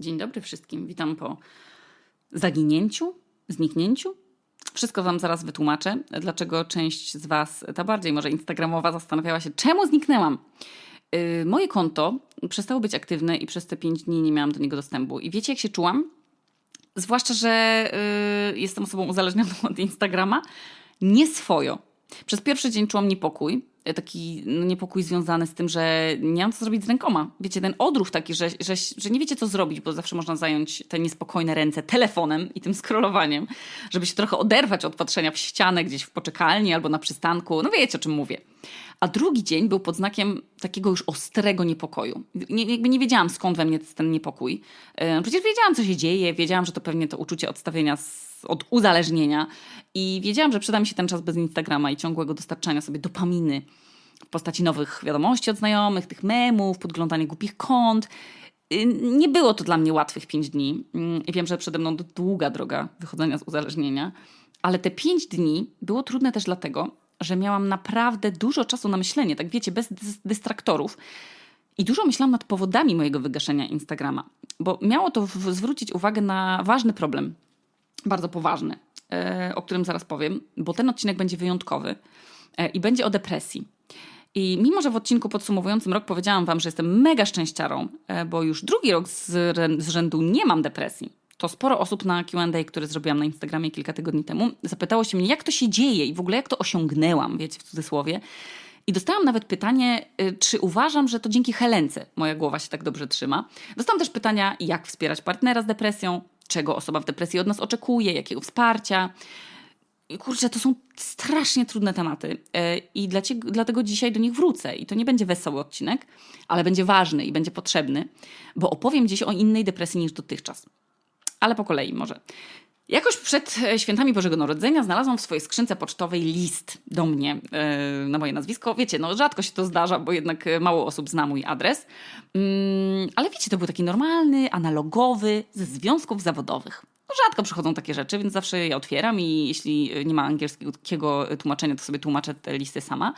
Dzień dobry wszystkim. Witam po zaginięciu, zniknięciu. Wszystko Wam zaraz wytłumaczę, dlaczego część z Was, ta bardziej może instagramowa, zastanawiała się, czemu zniknęłam. Yy, moje konto przestało być aktywne i przez te 5 dni nie miałam do niego dostępu. I wiecie, jak się czułam? Zwłaszcza, że yy, jestem osobą uzależnioną od Instagrama. Nieswojo. Przez pierwszy dzień czułam niepokój, taki no, niepokój związany z tym, że nie mam co zrobić z rękoma. Wiecie, ten odruch taki, że, że, że nie wiecie co zrobić, bo zawsze można zająć te niespokojne ręce telefonem i tym scrollowaniem, żeby się trochę oderwać od patrzenia w ścianę gdzieś w poczekalni albo na przystanku. No wiecie o czym mówię. A drugi dzień był pod znakiem takiego już ostrego niepokoju. Nie, jakby nie wiedziałam skąd we mnie ten niepokój. Yy, Przecież wiedziałam co się dzieje, wiedziałam, że to pewnie to uczucie odstawienia z od uzależnienia i wiedziałam, że przyda mi się ten czas bez Instagrama i ciągłego dostarczania sobie dopaminy w postaci nowych wiadomości od znajomych, tych memów, podglądania głupich kont. Y, Nie było to dla mnie łatwych pięć dni Mm, i wiem, że przede mną długa droga wychodzenia z uzależnienia, ale te pięć dni było trudne też dlatego, że miałam naprawdę dużo czasu na myślenie, tak wiecie, bez dys- dystraktorów. I dużo myślałam nad powodami mojego wygaszenia Instagrama, bo miało to zwrócić uwagę na ważny problem, bardzo poważny, e, o którym zaraz powiem, bo ten odcinek będzie wyjątkowy e, i będzie o depresji. I mimo, że w odcinku podsumowującym rok powiedziałam Wam, że jestem mega szczęściarą, e, bo już drugi rok z, rzędu nie mam depresji, to sporo osób na QA, które zrobiłam na Instagramie kilka tygodni temu, zapytało się mnie, jak to się dzieje i w ogóle jak to osiągnęłam, wiecie, w cudzysłowie. I dostałam nawet pytanie, czy uważam, że to dzięki Helence moja głowa się tak dobrze trzyma. Dostałam też pytania, jak wspierać partnera z depresją, czego osoba w depresji od nas oczekuje, jakiego wsparcia. Kurczę, to są strasznie trudne tematy e, i dlatego dzisiaj do nich wrócę. I to nie będzie wesoły odcinek, ale będzie ważny i będzie potrzebny, bo opowiem dziś o innej depresji niż dotychczas. Ale po kolei może. Jakoś przed e, świętami Bożego Narodzenia znalazłam w swojej skrzynce pocztowej list do mnie e, na moje nazwisko. Wiecie, no rzadko się to zdarza, bo jednak e, mało osób zna mój adres. Mm, ale wiecie, to był taki normalny, analogowy, ze związków zawodowych. No, rzadko przychodzą takie rzeczy, więc zawsze je otwieram i jeśli nie ma angielskiego tłumaczenia, to sobie tłumaczę te listy sama.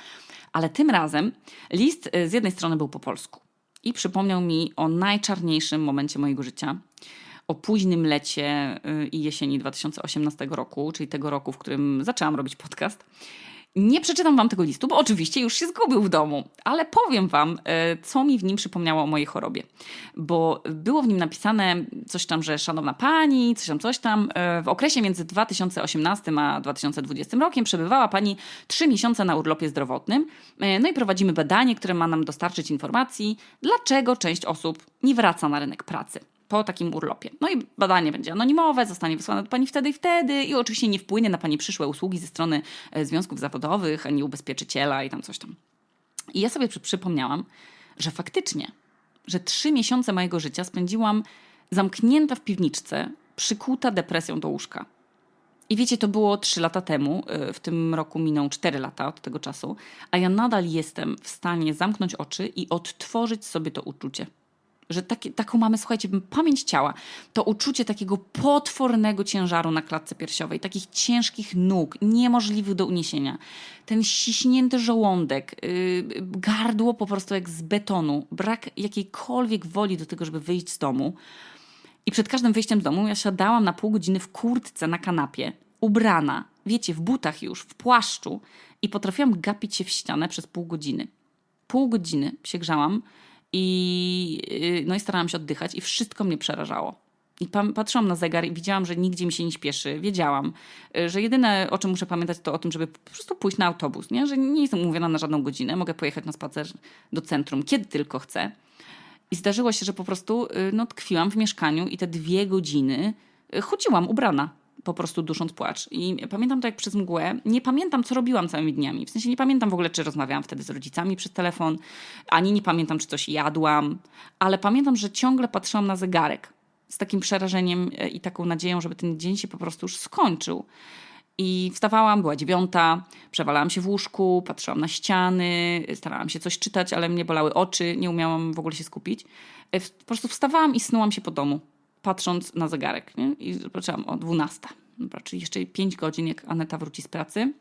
Ale tym razem list z jednej strony był po polsku i przypomniał mi o najczarniejszym momencie mojego życia o późnym lecie y, i jesieni 2018 roku, czyli tego roku, w którym zaczęłam robić podcast. Nie przeczytam wam tego listu, bo oczywiście już się zgubił w domu, ale powiem wam, e, co mi w nim przypomniało o mojej chorobie. Bo było w nim napisane coś tam, że szanowna pani, coś tam, coś tam. e, W okresie między 2018 a 2020 rokiem przebywała pani trzy miesiące na urlopie zdrowotnym. No i prowadzimy badanie, które ma nam dostarczyć informacji, dlaczego część osób nie wraca na rynek pracy po takim urlopie. No i badanie będzie anonimowe, zostanie wysłane do Pani wtedy i wtedy i oczywiście nie wpłynie na Pani przyszłe usługi ze strony e, związków zawodowych, ani ubezpieczyciela i tam coś tam. I ja sobie przy- przypomniałam, że faktycznie, że trzy miesiące mojego życia spędziłam zamknięta w piwniczce, przykuta depresją do łóżka. I wiecie, to było trzy lata temu, y, w tym roku miną cztery lata od tego czasu, a ja nadal jestem w stanie zamknąć oczy i odtworzyć sobie to uczucie że takie, taką mamy, słuchajcie, pamięć ciała, to uczucie takiego potwornego ciężaru na klatce piersiowej, takich ciężkich nóg, niemożliwych do uniesienia, ten ściśnięty żołądek, yy, gardło po prostu jak z betonu, brak jakiejkolwiek woli do tego, żeby wyjść z domu. I przed każdym wyjściem z domu ja siadałam na pół godziny w kurtce na kanapie, ubrana, wiecie, w butach już, w płaszczu i potrafiłam gapić się w ścianę przez pół godziny. Pół godziny się grzałam i, yy, no i starałam się oddychać i wszystko mnie przerażało. I patrzyłam na zegar i widziałam, że nigdzie mi się nie śpieszy. Wiedziałam, y, że jedyne o czym muszę pamiętać to o tym, żeby po prostu pójść na autobus, nie? że nie jestem umówiona na żadną godzinę. Mogę pojechać na spacer do centrum, kiedy tylko chcę. I zdarzyło się, że po prostu y, no, tkwiłam w mieszkaniu i te dwie godziny y, chodziłam ubrana, po prostu dusząc płacz. I pamiętam to jak przez mgłę. Nie pamiętam, co robiłam całymi dniami. W sensie nie pamiętam w ogóle, czy rozmawiałam wtedy z rodzicami przez telefon, ani nie pamiętam, czy coś jadłam, ale pamiętam, że ciągle patrzyłam na zegarek z takim przerażeniem y, i taką nadzieją, żeby ten dzień się po prostu już skończył. I wstawałam, była dziewiąta, przewalałam się w łóżku, patrzyłam na ściany, starałam się coś czytać, ale mnie bolały oczy, nie umiałam w ogóle się skupić. E, Po prostu wstawałam i snułam się po domu, patrząc na zegarek. Nie? I zobaczyłam o dwunasta. Dobra, czyli jeszcze pięć godzin, jak Aneta wróci z pracy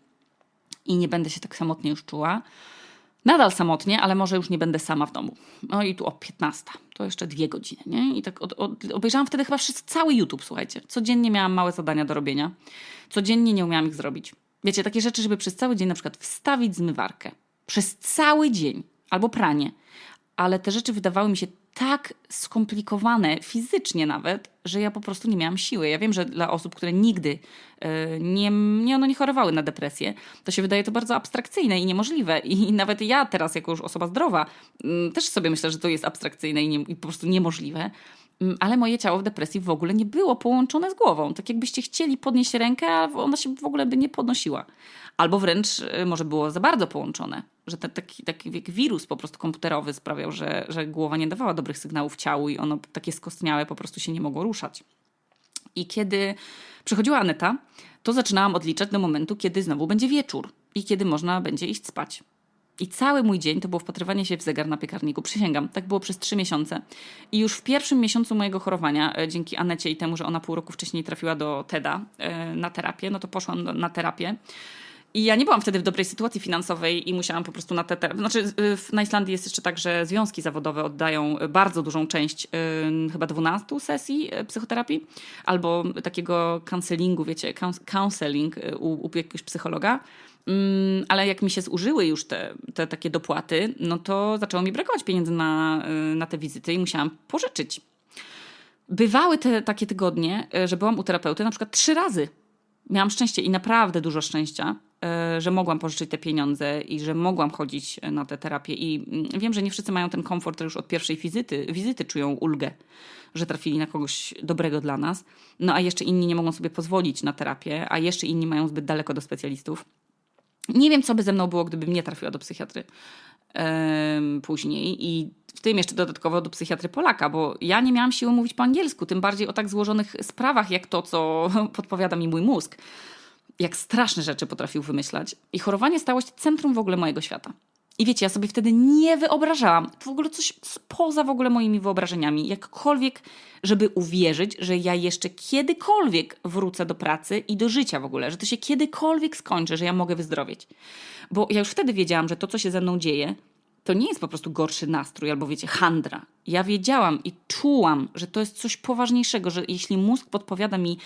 i nie będę się tak samotnie już czuła. Nadal samotnie, ale może już nie będę sama w domu. No i tu o 15. To jeszcze dwie godziny, nie? I tak od, od, obejrzałam wtedy chyba wszyscy, cały YouTube, słuchajcie. Codziennie miałam małe zadania do robienia. Codziennie nie umiałam ich zrobić. Wiecie, takie rzeczy, żeby przez cały dzień na przykład wstawić zmywarkę. Przez cały dzień. Albo pranie. Ale te rzeczy wydawały mi się tak skomplikowane, fizycznie nawet, że ja po prostu nie miałam siły. Ja wiem, że dla osób, które nigdy e, nie, nie, no, nie chorowały na depresję, to się wydaje to bardzo abstrakcyjne i niemożliwe. I nawet ja teraz, jako już osoba zdrowa, mm, też sobie myślę, że to jest abstrakcyjne i, nie, i po prostu niemożliwe. Mm, Ale moje ciało w depresji w ogóle nie było połączone z głową. Tak jakbyście chcieli podnieść rękę, a ona się w ogóle by nie podnosiła. Albo wręcz e, może było za bardzo połączone, że ten, taki, taki jak wirus po prostu komputerowy sprawiał, że, że głowa nie dawała dobrych sygnałów ciału i ono takie skostniałe po prostu się nie mogło ruszać. I kiedy przychodziła Aneta, to zaczynałam odliczać do momentu, kiedy znowu będzie wieczór i kiedy można będzie iść spać. I cały mój dzień to było wpatrywanie się w zegar na piekarniku. Przysięgam, tak było przez trzy miesiące. I już w pierwszym miesiącu mojego chorowania, e, dzięki Anecie i temu, że ona pół roku wcześniej trafiła do TEDa e, na terapię, no to poszłam na terapię. I ja nie byłam wtedy w dobrej sytuacji finansowej i musiałam po prostu na te. te znaczy, na Islandii jest jeszcze tak, że związki zawodowe oddają bardzo dużą część, y, chyba 12 sesji psychoterapii albo takiego counselingu, wiecie, couns- counseling u, u jakiegoś psychologa. Mm, ale jak mi się zużyły już te, te takie dopłaty, no to zaczęło mi brakować pieniędzy na, y, na te wizyty i musiałam pożyczyć. Bywały te takie tygodnie, y, że byłam u terapeuty na przykład trzy razy miałam szczęście i naprawdę dużo szczęścia, e, że mogłam pożyczyć te pieniądze i że mogłam chodzić na tę terapię. I mm, wiem, że nie wszyscy mają ten komfort, że już od pierwszej wizyty, wizyty czują ulgę, że trafili na kogoś dobrego dla nas. No a jeszcze inni nie mogą sobie pozwolić na terapię, a jeszcze inni mają zbyt daleko do specjalistów. Nie wiem, co by ze mną było, gdybym nie trafiła do psychiatry później i w tym jeszcze dodatkowo do psychiatry Polaka, bo ja nie miałam siły mówić po angielsku, tym bardziej o tak złożonych sprawach, jak to, co podpowiada mi mój mózg. Jak straszne rzeczy potrafił wymyślać. I chorowanie stało się centrum w ogóle mojego świata. I wiecie, ja sobie wtedy nie wyobrażałam, w ogóle coś poza w ogóle moimi wyobrażeniami, jakkolwiek, żeby uwierzyć, że ja jeszcze kiedykolwiek wrócę do pracy i do życia w ogóle, że to się kiedykolwiek skończy, że ja mogę wyzdrowieć. Bo ja już wtedy wiedziałam, że to, co się ze mną dzieje, to nie jest po prostu gorszy nastrój albo wiecie, handra. Ja wiedziałam i czułam, że to jest coś poważniejszego, że jeśli mózg podpowiada mi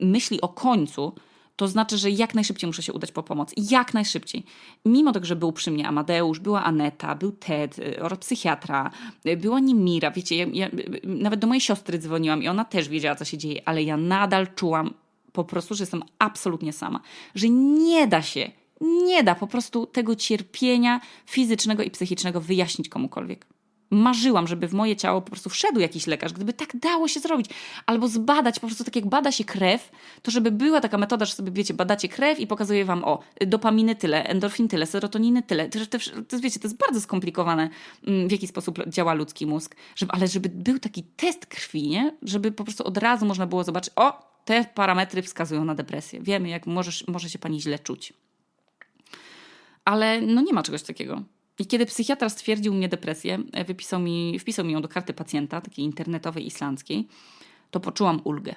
myśli o końcu, to znaczy, że jak najszybciej muszę się udać po pomoc. Jak najszybciej. Mimo tego, że był przy mnie Amadeusz, była Aneta, był Ted y, oraz psychiatra, y, była Nimira, wiecie, ja, ja, nawet do mojej siostry dzwoniłam i ona też wiedziała, co się dzieje, ale ja nadal czułam po prostu, że jestem absolutnie sama. Że nie da się, nie da po prostu tego cierpienia fizycznego i psychicznego wyjaśnić komukolwiek. Marzyłam, żeby w moje ciało po prostu wszedł jakiś lekarz, gdyby tak dało się zrobić. Albo zbadać, po prostu tak jak bada się krew, to żeby była taka metoda, że sobie, wiecie, badacie krew i pokazuje wam, o, dopaminy tyle, endorfin tyle, serotoniny tyle. To, to, to, wiecie, to jest bardzo skomplikowane, mm, w jaki sposób działa ludzki mózg. Żeby, ale żeby był taki test krwi, nie? Żeby po prostu od razu można było zobaczyć, o, te parametry wskazują na depresję. Wiemy, jak możesz, może się pani źle czuć. Ale no nie ma czegoś takiego. I kiedy psychiatra stwierdził mnie depresję, e, wypisał mi, wpisał mi ją do karty pacjenta, takiej internetowej, islandzkiej, to poczułam ulgę.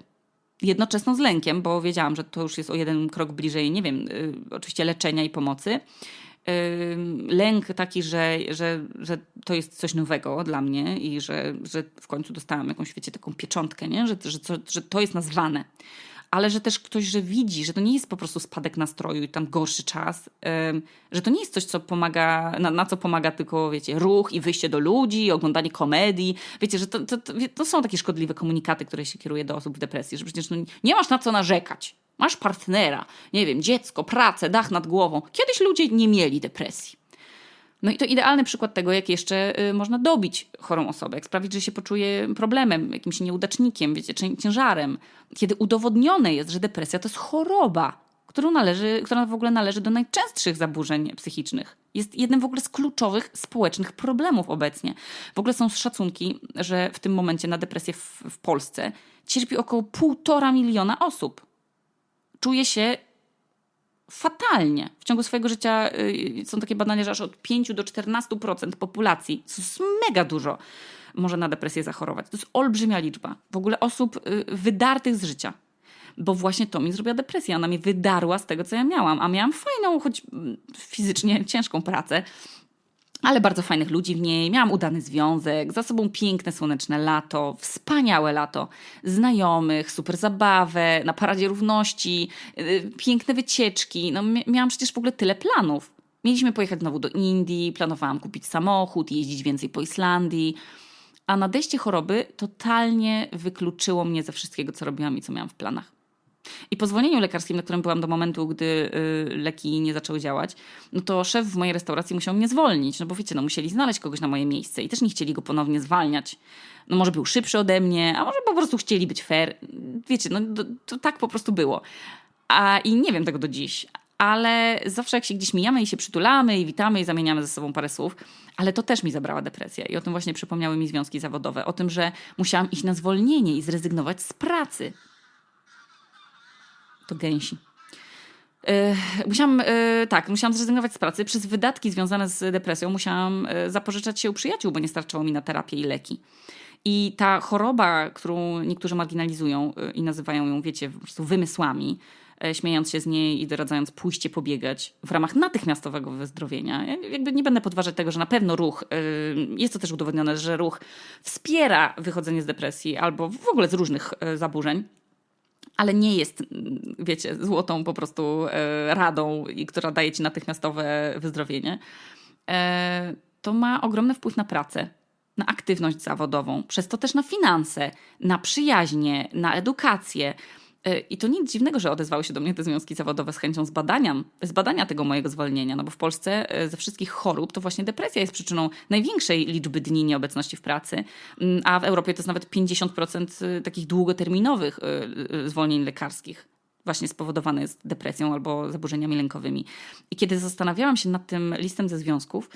Jednoczesno z lękiem, bo wiedziałam, że to już jest o jeden krok bliżej, nie wiem, y, oczywiście leczenia i pomocy. Lęk taki, że, że, że to jest coś nowego dla mnie i że, że w końcu dostałam jakąś, wiecie, taką pieczątkę, nie? Że, że, że to jest nazwane ale że też ktoś, że widzi, że to nie jest po prostu spadek nastroju i tam gorszy czas, że to nie jest coś, co pomaga, na, na co pomaga tylko, wiecie, ruch i wyjście do ludzi, oglądanie komedii. Wiecie, że to, to, to, to są takie szkodliwe komunikaty, które się kieruje do osób w depresji, że przecież no, nie masz na co narzekać. Masz partnera, nie wiem, dziecko, pracę, dach nad głową. Kiedyś ludzie nie mieli depresji. No i to idealny przykład tego, jak jeszcze y, można dobić chorą osobę, jak sprawić, że się poczuje problemem, jakimś nieudacznikiem, wiecie, cię- ciężarem. Kiedy udowodnione jest, że depresja to jest choroba, którą należy, która w ogóle należy do najczęstszych zaburzeń psychicznych. Jest jednym w ogóle z kluczowych społecznych problemów obecnie. W ogóle są szacunki, że w tym momencie na depresję w, w Polsce cierpi około półtora miliona osób. Czuje się fatalnie. W ciągu swojego życia y, są takie badania, że aż od 5 do 14% populacji, to jest mega dużo, może na depresję zachorować. To jest olbrzymia liczba. W ogóle osób y, wydartych z życia. Bo właśnie to mi zrobiła depresja. Ona mnie wydarła z tego, co ja miałam. A miałam fajną, choć mm, fizycznie ciężką pracę. Ale bardzo fajnych ludzi w niej. Miałam udany związek, za sobą piękne, słoneczne lato, wspaniałe lato, znajomych, super zabawę, na paradzie równości, yy, piękne wycieczki. No, miałam przecież w ogóle tyle planów. Mieliśmy pojechać znowu do Indii, planowałam kupić samochód, jeździć więcej po Islandii. A nadejście choroby totalnie wykluczyło mnie ze wszystkiego, co robiłam i co miałam w planach. I po zwolnieniu lekarskim, na którym byłam do momentu, gdy y, leki nie zaczęły działać, no to szef w mojej restauracji musiał mnie zwolnić, no bo wiecie, no musieli znaleźć kogoś na moje miejsce i też nie chcieli go ponownie zwalniać. No może był szybszy ode mnie, a może po prostu chcieli być fair. Wiecie, no to, to tak po prostu było. A i nie wiem tego do dziś, ale zawsze jak się gdzieś mijamy i się przytulamy i witamy i zamieniamy ze sobą parę słów, ale to też mi zabrała depresja i o tym właśnie przypomniały mi związki zawodowe, o tym, że musiałam iść na zwolnienie i zrezygnować z pracy. To gęsi. Yy, musiałam, yy, tak, musiałam zrezygnować z pracy. Przez wydatki związane z depresją musiałam yy, zapożyczać się u przyjaciół, bo nie starczyło mi na terapię i leki. I ta choroba, którą niektórzy marginalizują i nazywają ją, wiecie, po prostu wymysłami, E, śmiejąc się z niej i doradzając pójście pobiegać w ramach natychmiastowego wyzdrowienia. Ja jakby nie będę podważać tego, że na pewno ruch, e, jest to też udowodnione, że ruch wspiera wychodzenie z depresji albo w ogóle z różnych e, zaburzeń ale nie jest, wiecie, złotą po prostu radą, która daje ci natychmiastowe wyzdrowienie, to ma ogromny wpływ na pracę, na aktywność zawodową, przez to też na finanse, na przyjaźnie, na edukację. E, I to nic dziwnego, że odezwały się do mnie te związki zawodowe z chęcią zbadania, zbadania tego mojego zwolnienia, no bo w Polsce e, ze wszystkich chorób to właśnie depresja jest przyczyną największej liczby dni nieobecności w pracy, a w Europie to jest nawet 50% e, takich długoterminowych zwolnień lekarskich właśnie spowodowane jest depresją albo zaburzeniami lękowymi. I kiedy zastanawiałam się nad tym listem ze związków,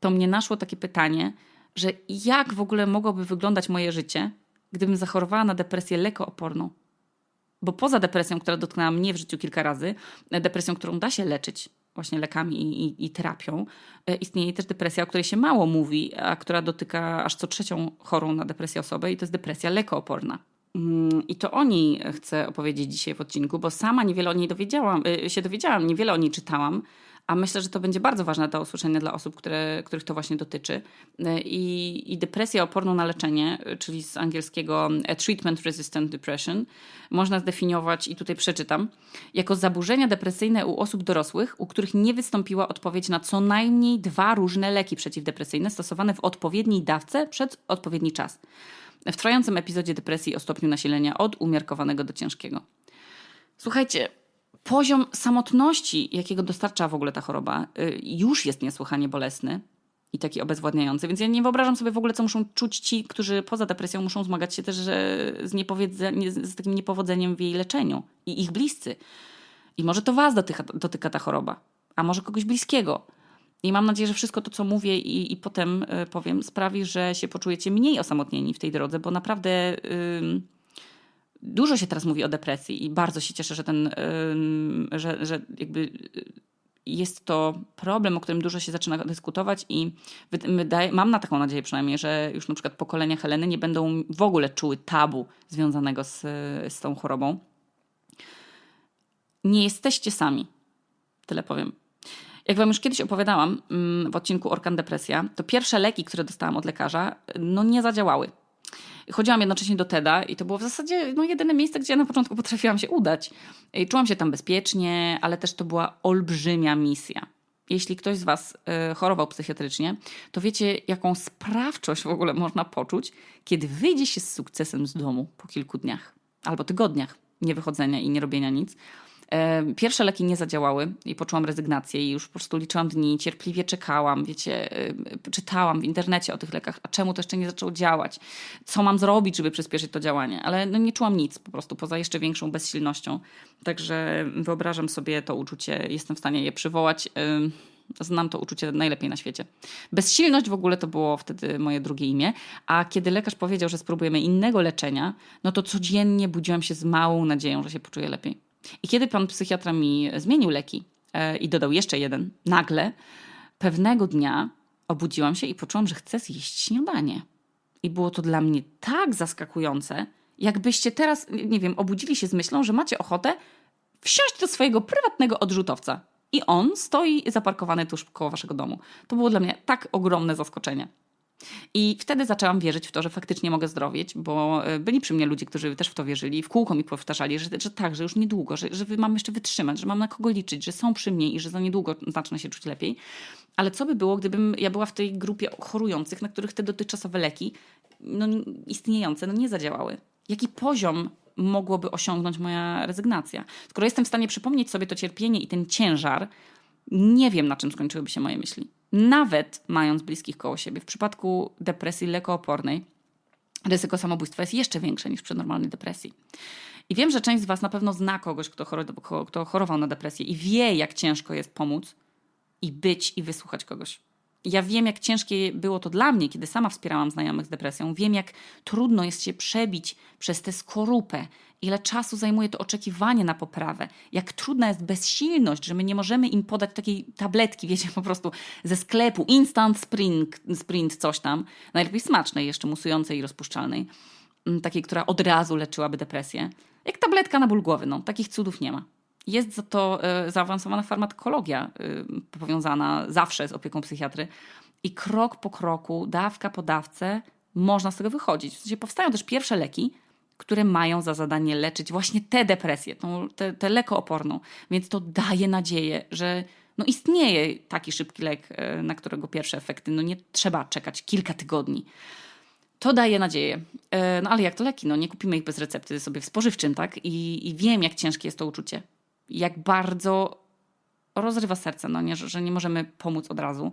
to mnie naszło takie pytanie, że jak w ogóle mogłoby wyglądać moje życie, gdybym zachorowała na depresję lekooporną? Bo poza depresją, która dotknęła mnie w życiu kilka razy, e, depresją, którą da się leczyć właśnie lekami i, i, i, terapią, e, istnieje też depresja, o której się mało mówi, a która dotyka aż co trzecią chorą na depresję osobę i to jest depresja lekooporna. Mm, I to o niej chcę opowiedzieć dzisiaj w odcinku, bo sama niewiele o niej dowiedziałam, e, się dowiedziałam, niewiele o niej czytałam, a myślę, że to będzie bardzo ważne do usłyszenia dla osób, które, których to właśnie dotyczy. I, I depresja oporną na leczenie, czyli z angielskiego treatment resistant depression, można zdefiniować, i tutaj przeczytam, jako zaburzenia depresyjne u osób dorosłych, u których nie wystąpiła odpowiedź na co najmniej dwa różne leki przeciwdepresyjne stosowane w odpowiedniej dawce przed odpowiedni czas. W trwającym epizodzie depresji o stopniu nasilenia od umiarkowanego do ciężkiego. Słuchajcie, poziom samotności, jakiego dostarcza w ogóle ta choroba, y, już jest niesłychanie bolesny i taki obezwładniający. Więc ja nie wyobrażam sobie w ogóle, co muszą czuć ci, którzy poza depresją muszą zmagać się też z, z takim niepowodzeniem w jej leczeniu i ich bliscy. I może to was dotyka, dotyka ta choroba, a może kogoś bliskiego. I mam nadzieję, że wszystko to, co mówię i, i potem y, powiem, sprawi, że się poczujecie mniej osamotnieni w tej drodze, bo naprawdę. Dużo się teraz mówi o depresji i bardzo się cieszę, że ten, że, że jakby jest to problem, o którym dużo się zaczyna dyskutować i wydaje, mam na taką nadzieję przynajmniej, że już na przykład pokolenia Heleny nie będą w ogóle czuły tabu związanego z, z tą chorobą. Nie jesteście sami. Tyle powiem. Jak wam już kiedyś opowiadałam w odcinku Orkan Depresja, to pierwsze leki, które dostałam od lekarza, no nie zadziałały. Chodziłam jednocześnie do TEDa i to było w zasadzie no, jedyne miejsce, gdzie ja na początku potrafiłam się udać. I czułam się tam bezpiecznie, ale też to była olbrzymia misja. Jeśli ktoś z Was y, chorował psychiatrycznie, to wiecie, jaką sprawczość w ogóle można poczuć, kiedy wyjdzie się z sukcesem z domu po kilku dniach albo tygodniach niewychodzenia i nie robienia nic. Pierwsze leki nie zadziałały i poczułam rezygnację i już po prostu liczyłam dni, cierpliwie czekałam, wiecie, czytałam w internecie o tych lekach, a czemu to jeszcze nie zaczęło działać, co mam zrobić, żeby przyspieszyć to działanie, ale no nie czułam nic po prostu, poza jeszcze większą bezsilnością. Także wyobrażam sobie to uczucie, jestem w stanie je przywołać. Znam to uczucie najlepiej na świecie. Bezsilność w ogóle to było wtedy moje drugie imię, a kiedy lekarz powiedział, że spróbujemy innego leczenia, no to codziennie budziłam się z małą nadzieją, że się poczuję lepiej. I kiedy pan psychiatra mi zmienił leki e, i dodał jeszcze jeden, nagle pewnego dnia obudziłam się i poczułam, że chcę zjeść śniadanie. I było to dla mnie tak zaskakujące, jakbyście teraz, nie wiem, obudzili się z myślą, że macie ochotę wsiąść do swojego prywatnego odrzutowca I on stoi zaparkowany tuż koło waszego domu. To było dla mnie tak ogromne zaskoczenie. I wtedy zaczęłam wierzyć w to, że faktycznie mogę zdrowieć, bo e, byli przy mnie ludzie, którzy też w to wierzyli, w kółko mi powtarzali, że, że tak, że już niedługo, że, że mam jeszcze wytrzymać, że mam na kogo liczyć, że są przy mnie i że za niedługo zacznę się czuć lepiej. Ale co by było, gdybym ja była w tej grupie chorujących, na których te dotychczasowe leki no, istniejące no, nie zadziałały? Jaki poziom mogłoby osiągnąć moja rezygnacja? Skoro jestem w stanie przypomnieć sobie to cierpienie i ten ciężar, nie wiem, na czym skończyłyby się moje myśli. Nawet mając bliskich koło siebie. W przypadku depresji lekoopornej ryzyko samobójstwa jest jeszcze większe niż przy normalnej depresji. I wiem, że część z Was na pewno zna kogoś, kto, kto chorował na depresję i wie, jak ciężko jest pomóc i być i wysłuchać kogoś. Ja wiem, jak ciężkie było to dla mnie, kiedy sama wspierałam znajomych z depresją. Wiem, jak trudno jest się przebić przez tę skorupę, ile czasu zajmuje to oczekiwanie na poprawę, jak trudna jest bezsilność, że my nie możemy im podać takiej tabletki, wiecie, po prostu ze sklepu, instant sprint, sprint coś tam, najlepiej smacznej, jeszcze musującej i rozpuszczalnej, mm, takiej, która od razu leczyłaby depresję. Jak tabletka na ból głowy, no, takich cudów nie ma. Jest za to y, zaawansowana farmakologia y, powiązana zawsze z opieką psychiatry i krok po kroku, dawka po dawce można z tego wychodzić. W sensie powstają też pierwsze leki, które mają za zadanie leczyć właśnie tę depresję, tą, tę, tę lekooporną. Więc to daje nadzieję, że no istnieje taki szybki lek, y, na którego pierwsze efekty no nie trzeba czekać kilka tygodni. To daje nadzieję. No ale jak to leki? No nie kupimy ich bez recepty sobie w spożywczym, tak? I, i wiem, jak ciężkie jest to uczucie jak bardzo rozrywa serce, no nie, że nie możemy pomóc od razu.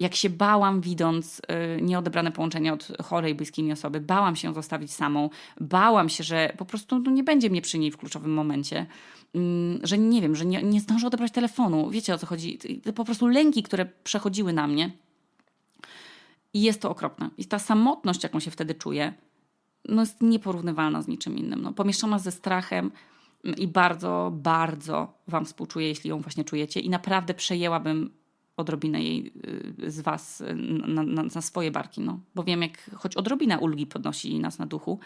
Jak się bałam, widząc y, nieodebrane połączenie od chorej, bliskiej mi osoby, bałam się zostawić samą, bałam się, że po prostu no, nie będzie mnie przy niej w kluczowym momencie, y, że nie wiem, że nie, nie zdążę odebrać telefonu. Wiecie o co chodzi? Po prostu lęki, które przechodziły na mnie. I jest to okropne. I ta samotność, jaką się wtedy czuję, no jest nieporównywalna z niczym innym. No, pomieszczona ze strachem, i bardzo, bardzo Wam współczuję, jeśli ją właśnie czujecie. I naprawdę przejęłabym odrobinę jej y, z Was na, na, na, swoje barki, no. bo wiem, jak choć odrobina ulgi podnosi nas na duchu,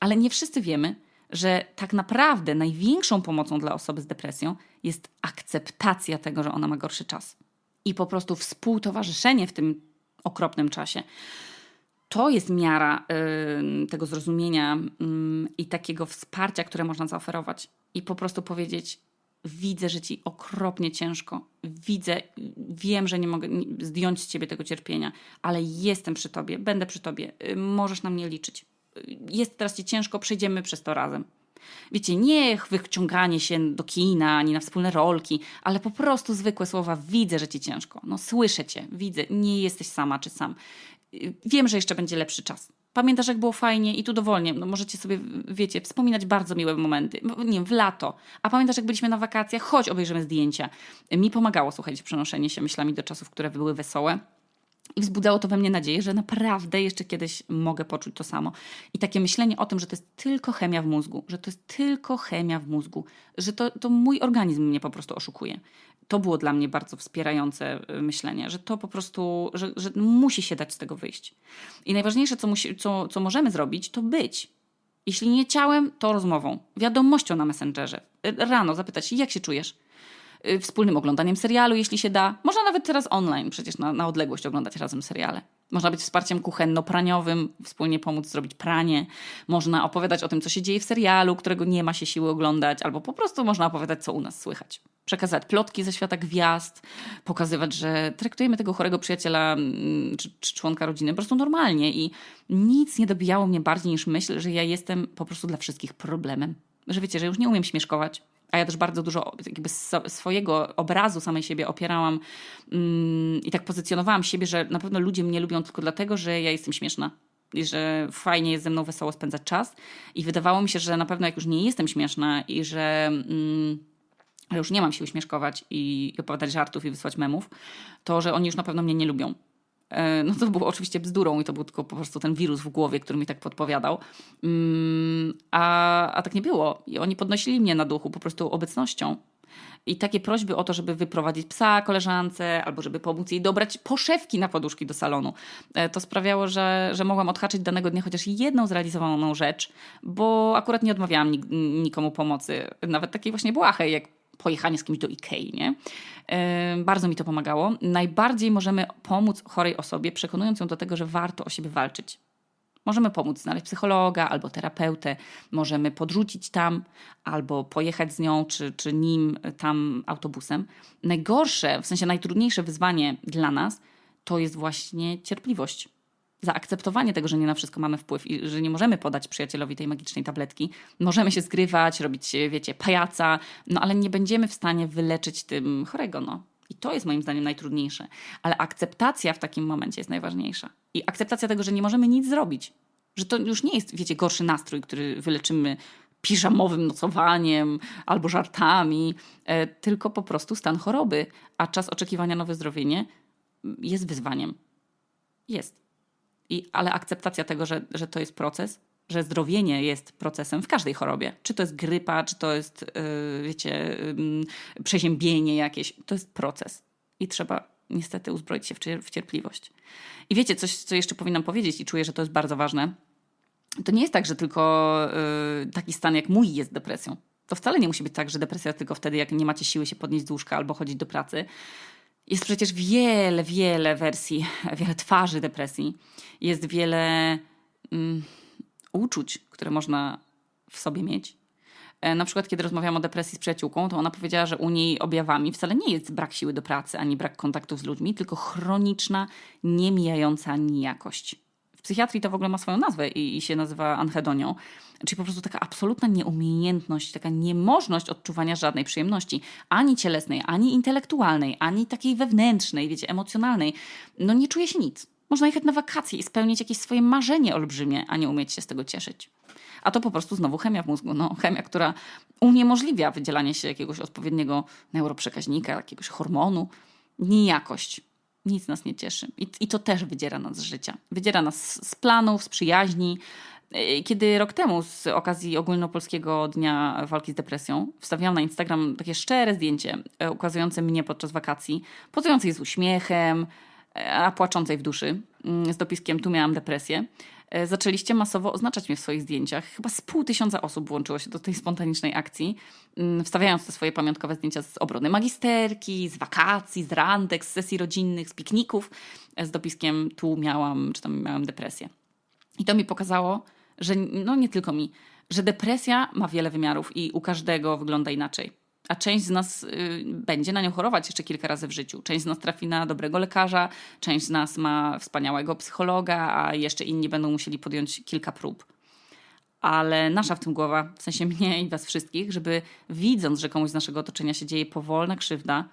ale nie wszyscy wiemy, że tak naprawdę największą pomocą dla osoby z depresją jest akceptacja tego, że ona ma gorszy czas. I po prostu współtowarzyszenie w tym okropnym czasie to jest miara y, tego zrozumienia y, i takiego wsparcia, które można zaoferować. I po prostu powiedzieć: Widzę, że ci okropnie ciężko, widzę, wiem, że nie mogę zdjąć z ciebie tego cierpienia, ale jestem przy tobie, będę przy tobie, y, możesz na mnie liczyć. Jest teraz ci ciężko, przejdziemy przez to razem. Wiecie, nie wyciąganie się do kina, ani na wspólne rolki, ale po prostu zwykłe słowa: Widzę, że ci ciężko. No, słyszę cię, widzę, nie jesteś sama czy sam wiem, że jeszcze będzie lepszy czas. Pamiętasz, jak było fajnie i tu dowolnie, no możecie sobie, wiecie, wspominać bardzo miłe momenty. Nie wiem, w lato. A pamiętasz, jak byliśmy na wakacjach? Chodź, obejrzymy zdjęcia. Mi pomagało, słuchajcie, przenoszenie się myślami do czasów, które były wesołe. I wzbudzało to we mnie nadzieję, że naprawdę jeszcze kiedyś mogę poczuć to samo. I takie myślenie o tym, że to jest tylko chemia w mózgu, że to jest tylko chemia w mózgu, że to, to mój organizm mnie po prostu oszukuje. To było dla mnie bardzo wspierające y, myślenie, że to po prostu, że, że musi się dać z tego wyjść. I najważniejsze, co, musi, co, co możemy zrobić, to być. Jeśli nie ciałem, to rozmową, wiadomością na Messengerze. Y, rano zapytać, jak się czujesz? Y, wspólnym oglądaniem serialu, jeśli się da. Można nawet teraz online przecież na, na odległość oglądać razem seriale. Można być wsparciem kuchenno-praniowym, wspólnie pomóc zrobić pranie. Można opowiadać o tym, co się dzieje w serialu, którego nie ma się siły oglądać, albo po prostu można opowiadać, co u nas słychać. Przekazać plotki ze świata gwiazd, pokazywać, że traktujemy tego chorego przyjaciela mm, czy, czy członka rodziny po prostu normalnie i nic nie dobijało mnie bardziej niż myśl, że ja jestem po prostu dla wszystkich problemem. Że wiecie, że już nie umiem śmieszkować, a ja też bardzo dużo jakby swojego obrazu samej siebie opierałam mm, i tak pozycjonowałam siebie, że na pewno ludzie mnie lubią tylko dlatego, że ja jestem śmieszna i że fajnie jest ze mną wesoło spędzać czas. I wydawało mi się, że na pewno jak już nie jestem śmieszna i że mm, już nie mam się uśmieszkować i opowiadać żartów i wysłać memów, to że oni już na pewno mnie nie lubią. E, no to było oczywiście bzdurą i to był tylko po prostu ten wirus w głowie, który mi tak podpowiadał. Mm, a, a tak nie było. I oni podnosili mnie na duchu po prostu obecnością. I takie prośby o to, żeby wyprowadzić psa koleżance, albo żeby pomóc jej dobrać poszewki na poduszki do salonu, e, to sprawiało, że, że mogłam odhaczyć danego dnia chociaż jedną zrealizowaną rzecz, bo akurat nie odmawiałam nikomu pomocy, nawet takiej właśnie błahej, jak pojechanie z kimś do Ikei, nie? Bardzo mi to pomagało. Najbardziej możemy pomóc chorej osobie, przekonując ją do tego, że warto o siebie walczyć. Możemy pomóc znaleźć psychologa albo terapeutę, możemy podrzucić tam albo pojechać z nią czy, czy nim tam autobusem. Najgorsze, w sensie najtrudniejsze wyzwanie dla nas to jest właśnie cierpliwość. Zaakceptowanie tego, że nie na wszystko mamy wpływ i że nie możemy podać przyjacielowi tej magicznej tabletki. Możemy się zgrywać, robić, wiecie, pajaca, no ale nie będziemy w stanie wyleczyć tym chorego, no. I to jest moim zdaniem najtrudniejsze. Ale akceptacja w takim momencie jest najważniejsza. I akceptacja tego, że nie możemy nic zrobić. Że to już nie jest, wiecie, gorszy nastrój, który wyleczymy piżamowym nocowaniem albo żartami, e, tylko po prostu stan choroby, a czas oczekiwania na wyzdrowienie jest wyzwaniem. Jest. I, ale akceptacja tego, że, że to jest proces, że zdrowienie jest procesem w każdej chorobie. Czy to jest grypa, czy to jest, yy, wiecie, yy, przeziębienie jakieś. To jest proces. I trzeba niestety uzbroić się w, cierpliwość. I wiecie, coś, co jeszcze powinnam powiedzieć i czuję, że to jest bardzo ważne. To nie jest tak, że tylko yy, taki stan jak mój jest depresją. To wcale nie musi być tak, że depresja tylko wtedy, jak nie macie siły się podnieść z łóżka albo chodzić do pracy. Jest przecież wiele, wiele wersji, wiele twarzy depresji. Jest wiele mm, uczuć, które można w sobie mieć. E, na przykład, kiedy rozmawiałam o depresji z przyjaciółką, to ona powiedziała, że u niej objawami wcale nie jest brak siły do pracy ani brak kontaktów z ludźmi, tylko chroniczna, niemijająca nijakość. Psychiatrii to w ogóle ma swoją nazwę i, i się nazywa anhedonią, czyli po prostu taka absolutna nieumiejętność, taka niemożność odczuwania żadnej przyjemności, ani cielesnej, ani intelektualnej, ani takiej wewnętrznej, wiecie, emocjonalnej. No nie czuje się nic. Można jechać na wakacje i spełnić jakieś swoje marzenie olbrzymie, a nie umieć się z tego cieszyć. A to po prostu znowu chemia w mózgu. No, chemia, która uniemożliwia wydzielanie się jakiegoś odpowiedniego neuroprzekaźnika, jakiegoś hormonu. Nijakość. Nic nas nie cieszy. I, I to też wydziera nas z życia. Wydziera nas z planów, z przyjaźni. E, kiedy rok temu z okazji ogólnopolskiego dnia walki z depresją wstawiałam na Instagram takie szczere zdjęcie e, ukazujące mnie podczas wakacji, pozującej z uśmiechem, e, a płaczącej w duszy, mm, z dopiskiem tu miałam depresję. E, zaczęliście masowo oznaczać mnie w swoich zdjęciach. Chyba z pół tysiąca osób włączyło się do tej spontanicznej akcji, mm, wstawiając te swoje pamiątkowe zdjęcia z obrony magisterki, z wakacji, z randek, z sesji rodzinnych, z pikników, e, z dopiskiem tu miałam, czy tam miałam depresję. I to mi pokazało, że no nie tylko mi, że depresja ma wiele wymiarów i u każdego wygląda inaczej a część z nas y, będzie na nią chorować jeszcze kilka razy w życiu. Część z nas trafi na dobrego lekarza, część z nas ma wspaniałego psychologa, a jeszcze inni będą musieli podjąć kilka prób. Ale nasza w tym głowa, w sensie mnie i was wszystkich, żeby widząc, że komuś z naszego otoczenia się dzieje powolna krzywda,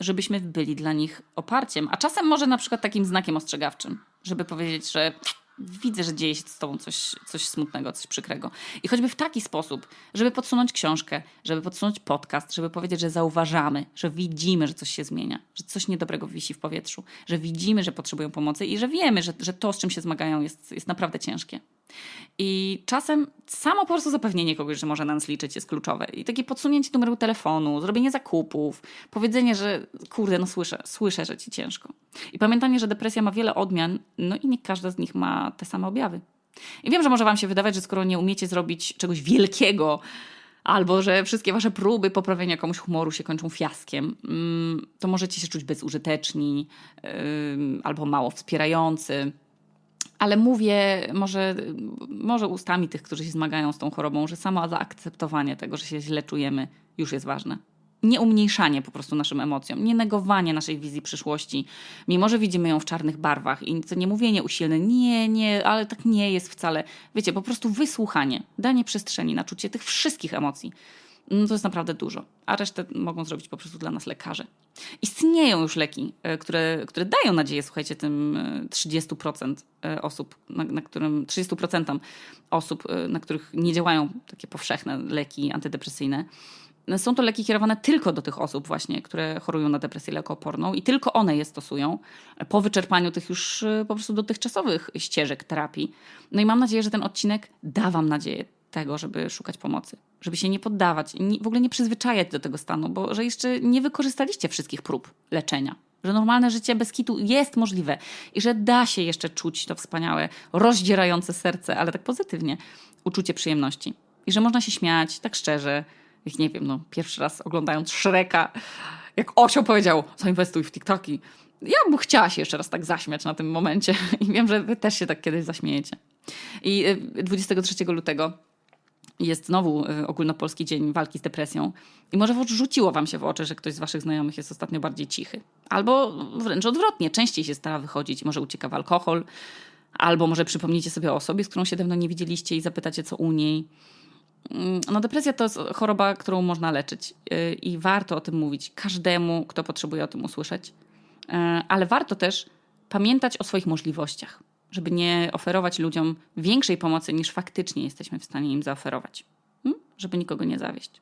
żebyśmy byli dla nich oparciem, a czasem może na przykład takim znakiem ostrzegawczym, żeby powiedzieć, że widzę, że dzieje się z tobą coś, coś smutnego, coś przykrego. I choćby w taki sposób, żeby podsunąć książkę, żeby podsunąć podcast, żeby powiedzieć, że zauważamy, że widzimy, że coś się zmienia, że coś niedobrego wisi w powietrzu, że widzimy, że potrzebują pomocy i że wiemy, że, że to, z czym się zmagają, jest, jest naprawdę ciężkie. I czasem samo po prostu zapewnienie kogoś, że może na nas liczyć, jest kluczowe. I takie podsunięcie numeru telefonu, zrobienie zakupów, powiedzenie, że kurde, no słyszę, słyszę, że ci ciężko. I pamiętanie, że depresja ma wiele odmian, no i nie każda z nich ma te same objawy. I wiem, że może Wam się wydawać, że skoro nie umiecie zrobić czegoś wielkiego, albo że wszystkie Wasze próby poprawienia komuś humoru się kończą fiaskiem, mm, to możecie się czuć bezużyteczni albo mało wspierający. Ale mówię może, może ustami tych, którzy się zmagają z tą chorobą, że samo zaakceptowanie tego, że się źle czujemy, już jest ważne. Nie umniejszanie po prostu naszym emocjom, nie negowanie naszej wizji przyszłości, mimo że widzimy ją w czarnych barwach i to nie mówienie usilne, nie, nie, ale tak nie jest wcale. Wiecie, po prostu wysłuchanie, danie przestrzeni na czucie tych wszystkich emocji no to jest naprawdę dużo. A resztę mogą zrobić po prostu dla nas lekarze. Istnieją już leki, e, które, które dają nadzieję, słuchajcie, tym 30% e, e, osób, na, na którym 30% osób, na których nie działają takie powszechne leki antydepresyjne. Są to leki kierowane tylko do tych osób właśnie, które chorują na depresję lekooporną i tylko one je stosują po wyczerpaniu tych już po prostu dotychczasowych ścieżek terapii. No i mam nadzieję, że ten odcinek da wam nadzieję tego, żeby szukać pomocy, żeby się nie poddawać i w ogóle nie przyzwyczajać do tego stanu, bo że jeszcze nie wykorzystaliście wszystkich prób leczenia. Że normalne życie bez kitu jest możliwe i że da się jeszcze czuć to wspaniałe, rozdzierające serce, ale tak pozytywnie, uczucie przyjemności. I że można się śmiać tak szczerze, jak nie wiem, no pierwszy raz oglądając Shreka, jak osioł powiedział, zainwestuj w TikToki. Ja bym chciała się jeszcze raz tak zaśmiać na tym momencie i wiem, że wy też się tak kiedyś zaśmiejecie. I y, 23 lutego jest znowu y, ogólnopolski dzień walki z depresją i może rzuciło wam się w oczy, że ktoś z waszych znajomych jest ostatnio bardziej cichy. Albo wręcz odwrotnie, częściej się stara wychodzić, może ucieka w alkohol, albo może przypomnicie sobie o osobie, z którą się dawno nie widzieliście i zapytacie, co u niej. Mm, No, depresja to jest choroba, którą można leczyć y, i warto o tym mówić każdemu, kto potrzebuje o tym usłyszeć. Y, Ale warto też pamiętać o swoich możliwościach, żeby nie oferować ludziom większej pomocy niż faktycznie jesteśmy w stanie im zaoferować, Hmm? żeby nikogo nie zawieść.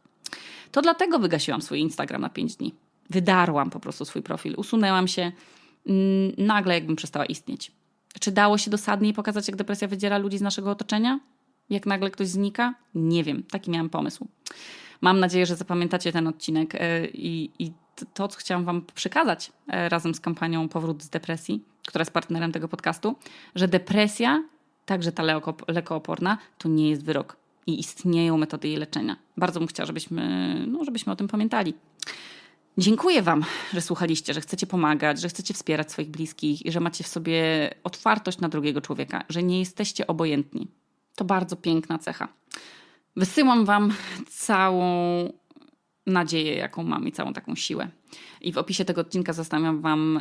To dlatego wygasiłam swój Instagram na 5 dni. Wydarłam po prostu swój profil, usunęłam się mm, nagle, jakbym przestała istnieć. Czy dało się dosadniej pokazać, jak depresja wydziela ludzi z naszego otoczenia? Jak nagle ktoś znika? Nie wiem, taki miałam pomysł. Mam nadzieję, że zapamiętacie ten odcinek e, i, i to, co chciałam Wam przekazać e, razem z kampanią Powrót z depresji, która jest partnerem tego podcastu, że depresja, także ta leko- lekooporna, to nie jest wyrok i istnieją metody jej leczenia. Bardzo bym chciała, żebyśmy, no, żebyśmy o tym pamiętali. Dziękuję Wam, że słuchaliście, że chcecie pomagać, że chcecie wspierać swoich bliskich i że macie w sobie otwartość na drugiego człowieka, że nie jesteście obojętni. To bardzo piękna cecha. Wysyłam Wam całą nadzieję, jaką mam i całą taką siłę. I w opisie tego odcinka zostawiam Wam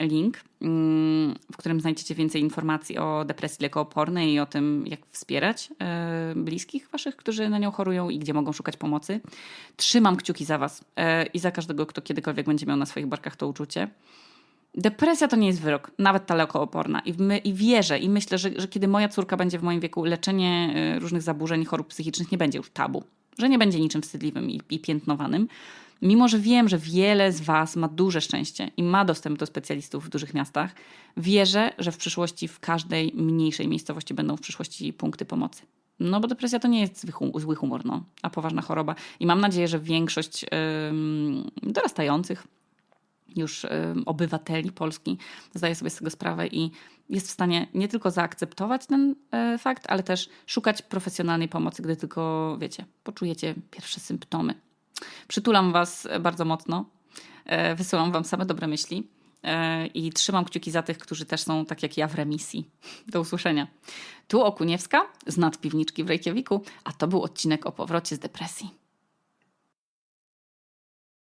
link, mm, w którym znajdziecie więcej informacji o depresji lekoopornej i o tym, jak wspierać e, bliskich Waszych, którzy na nią chorują i gdzie mogą szukać pomocy. Trzymam kciuki za Was e, i za każdego, kto kiedykolwiek będzie miał na swoich barkach to uczucie. Depresja to nie jest wyrok, nawet ta lekooporna. I, my, I wierzę i myślę, że, że kiedy moja córka będzie w moim wieku, leczenie y, różnych zaburzeń, chorób psychicznych nie będzie już tabu. Że nie będzie niczym wstydliwym i, i piętnowanym. Mimo, że wiem, że wiele z Was ma duże szczęście i ma dostęp do specjalistów w dużych miastach, wierzę, że w przyszłości w każdej mniejszej miejscowości będą w przyszłości punkty pomocy. No bo depresja to nie jest zły, hum- zły humor, no, a poważna choroba. I mam nadzieję, że większość ym, dorastających, już y, obywateli Polski zdaje sobie z tego sprawę i jest w stanie nie tylko zaakceptować ten y, fakt, ale też szukać profesjonalnej pomocy, gdy tylko, wiecie, poczujecie pierwsze symptomy. Przytulam Was bardzo mocno, y, wysyłam Wam same dobre myśli y, i trzymam kciuki za tych, którzy też są tak jak ja w remisji. Do usłyszenia. Tu Okuniewska z nadpiwniczki w Reykjaviku, a to był odcinek o powrocie z depresji.